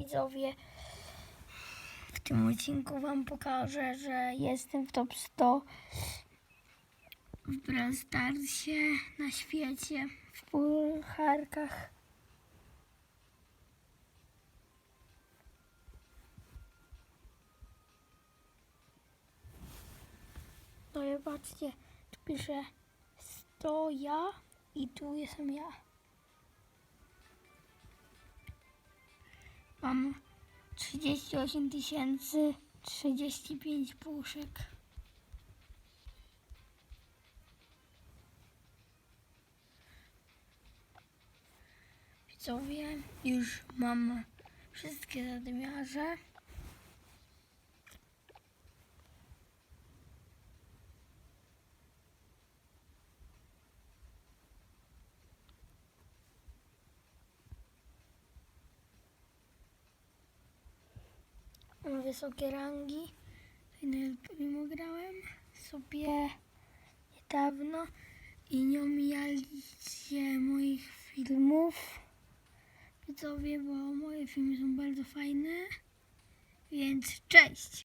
widzowie. W tym odcinku Wam pokażę, że jestem w top 100 w Brawl na świecie, w pucharkach. No i patrzcie, tu pisze 100 ja i tu jestem ja. Mam 38 tysięcy 35 puszek. Widzowie, już mam wszystkie zadymiarze. Mam wysokie rangi. Final Primo grałem sobie niedawno i nie omijaliście moich filmów. Widzowie, bo moje filmy są bardzo fajne. Więc cześć!